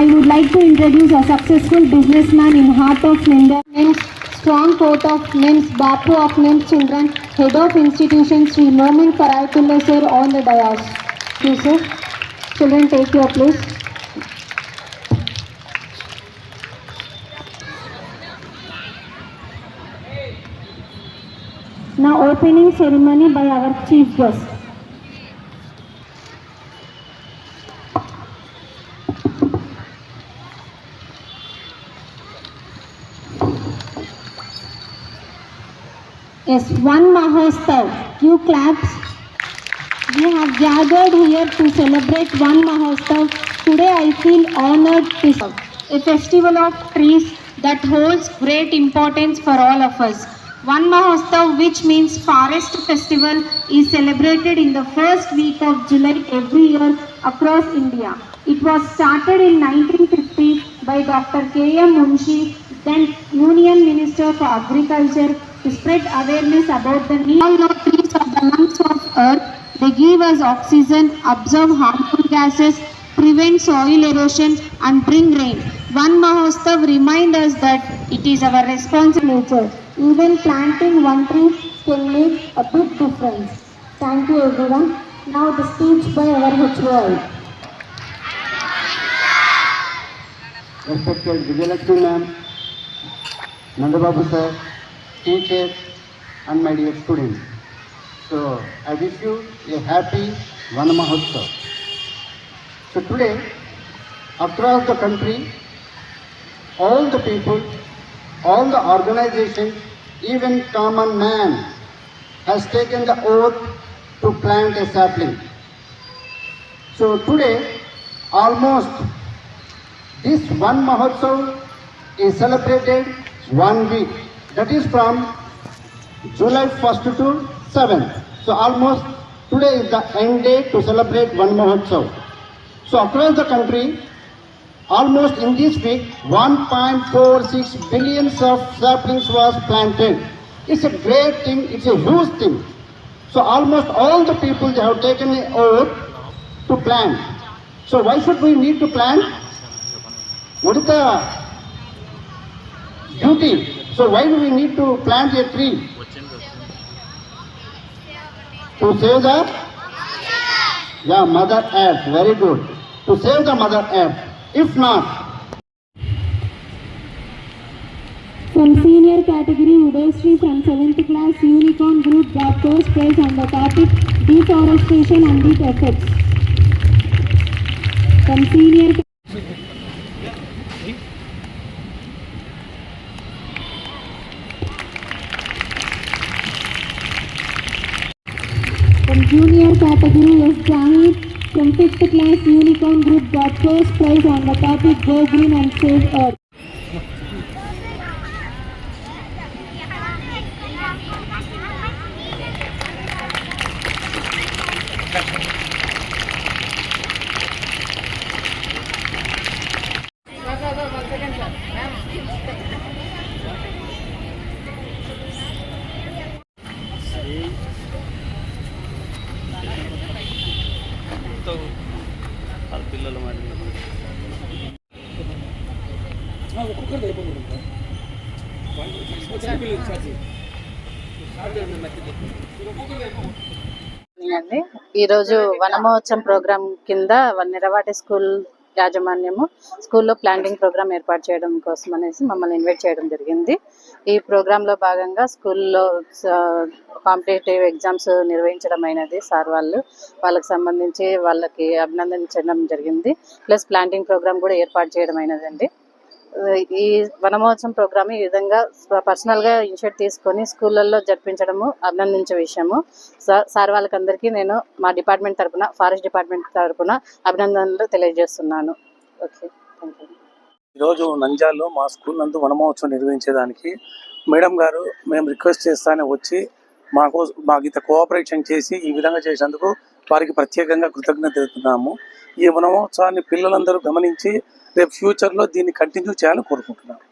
I would like to introduce a successful businessman in heart of Linda, NIMS, strong coat of NIMS, Bapu of NIMS children, head of institution Sri Momin Farayatullah sir on the dais. Please sir, children take your place. Now opening ceremony by our chief guest. Yes, one Mahotsav. Few claps. We have gathered here to celebrate one Mahotsav. Today I feel honored to serve. A festival of trees that holds great importance for all of us. One Mahotsav, which means forest festival, is celebrated in the first week of July every year across India. It was started in 1950 by Dr. K. M. Munshi, then Union Minister for Agriculture, to spread awareness about the need. All the trees are the lungs of earth. They give us oxygen, absorb harmful gases, prevent soil erosion, and bring rain. One Mahotsav reminds us that it is our responsibility. Even planting one tree can make a big difference. Thank you everyone. Now the speech by our HOI. respected Vijayalakshmi ma'am, Nandababu sir, teachers, and my dear students. So I wish you a happy Vana Mahotsav. So today, across the country, all the people, all the organizations, even common man has taken the oath to plant a sapling. So today, almost this one Mahotsav is celebrated one week. That is from July 1st to 7th. So almost today is the end day to celebrate one Mahotsav. So across the country, almost in this week, 1.46 billion of saplings was planted. It's a great thing, it's a huge thing. So almost all the people they have taken an oath to plant. So why should we need to plant? What is the duty? So why do we need to plant a tree? To save the yeah, Mother Earth. Very good. To save the Mother Earth. If not, From senior category, Udayasree from 7th class, Unicorn Group got first prize on the topic deforestation and its effects. From senior junior category, is Jahid from 5th class, Unicorn Group got first prize on the topic Go Green and Save Earth. వాళ్ళ పిల్లలు మరి అండి ఈరోజు Vanamahotsavam programme కింద నిరవాటి school యాజమాన్యము స్కూల్లో planting programme ఏర్పాటు చేయడం కోసం అనేసి మమ్మల్ని ఇన్వైట్ చేయడం జరిగింది. ఈ ప్రోగ్రాంలో భాగంగా స్కూల్లో కాంపిటేటివ్ ఎగ్జామ్స్ నిర్వహించడం అయినది సార్ వాళ్ళు. వాళ్ళకి సంబంధించి వాళ్ళకి అభినందించడం జరిగింది. ప్లస్ ప్లాంటింగ్ ప్రోగ్రామ్ కూడా ఏర్పాటు చేయడం అయినదండి. ఈ వనమహోత్సవం ప్రోగ్రామ్ ఈ విధంగా పర్సనల్గా ఇనిషియేట్ తీసుకొని స్కూళ్ళల్లో జరిపించడము అభినందించే విషయము. సార్ సార్ వాళ్ళకందరికీ నేను మా డిపార్ట్మెంట్ తరపున ఫారెస్ట్ డిపార్ట్మెంట్ తరఫున అభినందనలు తెలియజేస్తున్నాను. ఓకే థ్యాంక్ యూ ఈరోజు నంజాల్లో మా స్కూల్ నందు వనమహోత్సవం నిర్వహించేదానికి మేడం గారు మేము రిక్వెస్ట్ చేస్తానే వచ్చి మాకు మాకు ఇంత కోఆపరేషన్ చేసి ఈ విధంగా చేసినందుకు వారికి ప్రత్యేకంగా కృతజ్ఞత తెలుపుతున్నాము. ఈ వనమహోత్సవాన్ని పిల్లలందరూ గమనించి రేపు ఫ్యూచర్లో దీన్ని కంటిన్యూ చేయాలని కోరుకుంటున్నాము.